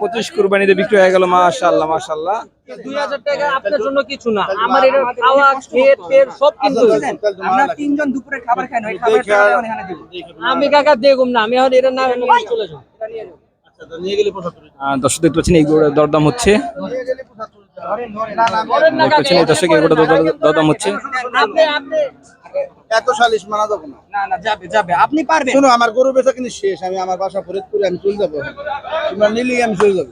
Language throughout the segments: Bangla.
পঁচিশ বিক্রি হয়ে গেল কিছু আমি কাকা দেখুম না আমি এখন এটা না দর্শক পাচ্ছেন, এই দরদাম হচ্ছে দর্শক দরদাম হচ্ছে। এত সালিশ মানা যাব না। না না যাবে যাবে। আপনি পারবেন। শুনো আমার গরু বেচা কিন্তু শেষ। আমি আমার বাসা ফরিদপুরে আমি চলে যাব। তোমরা নিলি আমি চলে যাব।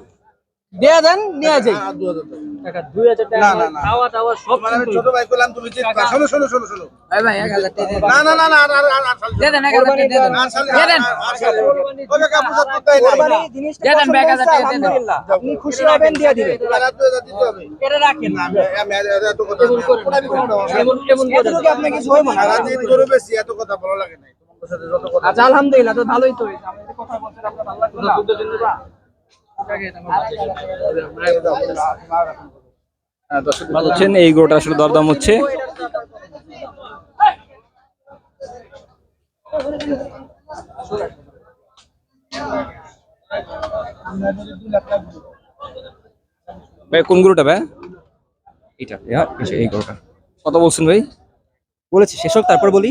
দিয়ে দেন নিয়ে যাই। দু হাজার টাকা টাকা দুই হাজার টাকা না, না, না। খাওয়া টাওয়া সব তোমার আমি কিন্তু ছোট ভাই করলাম তুমি জিতবা। শোনো শোনো শোনো শোনো। ভাই ভাই 1000 টাকা। না না না না আর আর আর- আর দিয়ে দেন 1000 টাকা দিয়ে দেন। দিয়ে দেন। আর- আর সালিশ ওকে কাপড় সাপ করতে না দিয়ে। দেন, পছন্দ হাজার টাকা দিয়ে দেন। আলহামদুলিল্লাহ। আপনি খুশি হবেন দিয়ে দিবেন। আর দু হাজার দিতে হবে। এটা রাখেন। না, আমি আমি এত কথা এমন এমন এমন করে আপনি কিছু হইব না সারা দিন বেশি এত কথা ভালো লাগে না তোমার সাথে যত কথা আচ্ছা আলহামদুলিল্লাহ তো ভালোই তো কথা বলছেন আপনার ভালো লাগল না? পাচ্ছেন এই গরুটা আসলে দরদাম হচ্ছে। ভাই কোন গরুটা ভাই? এটা এই গরুটা। কত বলছেন ভাই? বলেছি শেষ হোক তারপর বলি।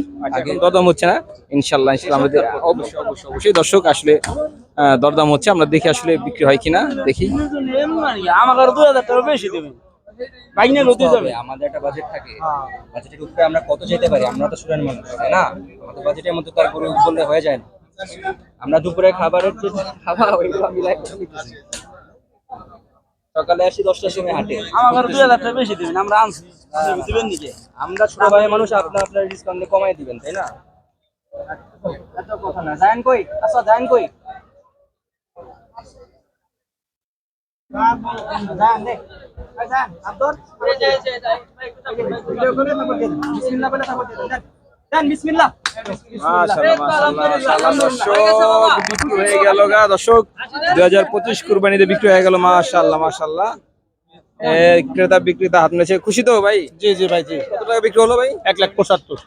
দরদাম হচ্ছে না। ইনশাল্লাহ ইনশাল্লাহ আমরা দে- অবশ্যই অবশ্যই। অবশ্যই দর্শক আসলে দরদাম হচ্ছে আমরা দেখি আসলে বিক্রি হয় কিনা দেখি। আমাকে দুই হাজার টাকা বেশি বাইনে লতে যাবে। আমাদের একটা বাজেট থাকে। বাজেটের উপরে আমরা কত যেতে পারি? আমরা তো মানুষ তাই না? আমাদের বাজেটের মধ্যে তো গরু বললে হয়ে যায় না। আমরা দুপুরে খাবারের যে খাওয়া ওইগুলো মিলাই সকালে আসি দশটার সময় হাটে। আমাকে দুই হাজার টাকা বেশি দেবেন আমরা আনছি। দিবেন নিকে আমরা ছোট ভাই মানুষ আপনার আপনার ডিসকাউন্ট কমাই দিবেন তাই না? এত কথা না। জানেন কই? আচ্ছা কই জান দে ভাই জান আব্দুল ভিডিও করে তারপর দিয়ে দেন বিসমিল্লাহ বলে তারপর দিয়ে দেন দেন। দেন বিসমিল্লাহ মাশাআল্লাহ, মাশাআল্লাহ, মাশাআল্লাহ, দর্শক দুই হাজার পঁচিশ কুরবানিতে বিক্রি হয়ে গেল মাশাল্লাহ মাশাল্লাহ ক্রেতা বিক্রেতা হাত মিলেছে খুশি তো ভাই। জি জি ভাই জি কত টাকা বিক্রি হলো ভাই এক লাখ পঁচাত্তর।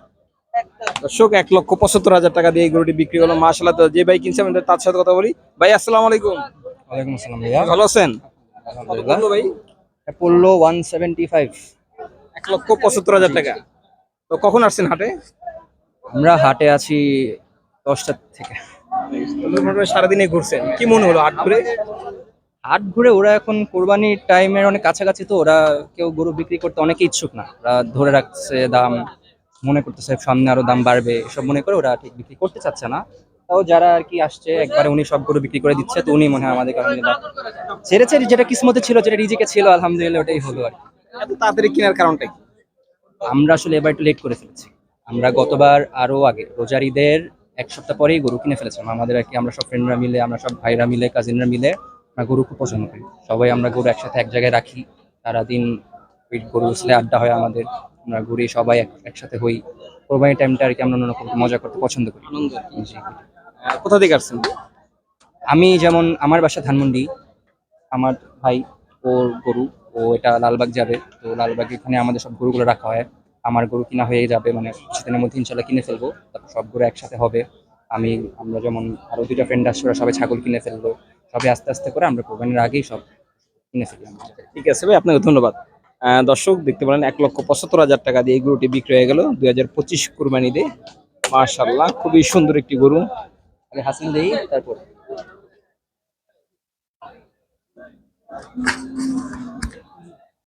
দর্শক এক লক্ষ পঁচাত্তর হাজার টাকা দিয়ে এই গরুটি বিক্রি হলো মাশাল্লাহ তো যে ভাই কিনছে তার সাথে কথা বলি। ভাই আসসালামু আলাইকুম। ওয়ালাইকুম আসসালাম ভাইয়া। ভালো আছেন? ভাই? পড়ল ওয়ান সেভেন্টি ফাইভ এক লক্ষ পঁচাত্তর হাজার টাকা। তো কখন আসছেন হাটে? আমরা হাটে আছি দশটা থেকে। মোটামুটি সারাদিনে ঘুরছেন। কি মনে হলো হাট ঘুরে? হাট ঘুরে ওরা এখন কোরবানির টাইমের অনেক কাছাকাছি তো ওরা কেউ গরু বিক্রি করতে অনেকে ইচ্ছুক না। ওরা ধরে রাখছে দাম মনে করতেছে সামনে আরও দাম বাড়বে এসব মনে করে ওরা ঠিক বিক্রি করতে চাচ্ছে না। তাও যারা আর কি আসছে একবারে উনি সব গরু বিক্রি করে দিচ্ছে তো উনি মনে হয় আমাদের কারণে ছেড়েছে যেটা কিসমতে ছিল যেটা রিজিকে ছিল আলহামদুলিল্লাহ ওটাই হলো আর কি। এত তাড়াতাড়ি কেনার কারণটা কি? আমরা আসলে এবার একটু লেট করে ফেলেছি। আমরা গতবার আরও আগে রোজার ঈদের এক সপ্তাহ পরেই গরু কিনে ফেলেছিলাম। আমাদের আর কি আমরা সব ফ্রেন্ডরা মিলে আমরা সব ভাইরা মিলে কাজিনরা মিলে আমরা গরু খুব পছন্দ করি। সবাই আমরা গরু একসাথে এক জায়গায় রাখি সারাদিন ওই গরু উছলে আড্ডা হয় আমাদের। আমরা ঘুরি সবাই একসাথে হই। কোরবানি টাইমটা আর কি আমরা অন্যরকম মজা করতে পছন্দ করি। কোথা থেকে আসছেন? আমি যেমন আমার বাসা ধানমন্ডি আমার ভাই ওর গরু ও এটা লালবাগ যাবে তো লালবাগ এখানে আমাদের সব গরুগুলো রাখা হয়। আমার গরু কিনা হয়ে যাবে মানে কিছুদিনের মধ্যে ইনশাল্লাহ কিনে ফেলব তারপর সব গরু একসাথে হবে। আমি আমরা যেমন আরও দুইটা ফ্রেন্ড আসছে ওরা সবাই ছাগল কিনে ফেলব সবাই আস্তে আস্তে করে আমরা কোরবানির আগেই সব কিনে ফেললাম ঠিক আছে ভাই আপনাকে ধন্যবাদ। আহ, দর্শক দেখতে পেলেন এক লক্ষ পঁচাত্তর হাজার টাকা দিয়ে এই গরুটি বিক্রি হয়ে গেল। দুই হাজার পঁচিশ কুরবানিতে। মার্শাল্লাহ খুবই সুন্দর একটি গরু। আগে হাসিন দেই তারপর।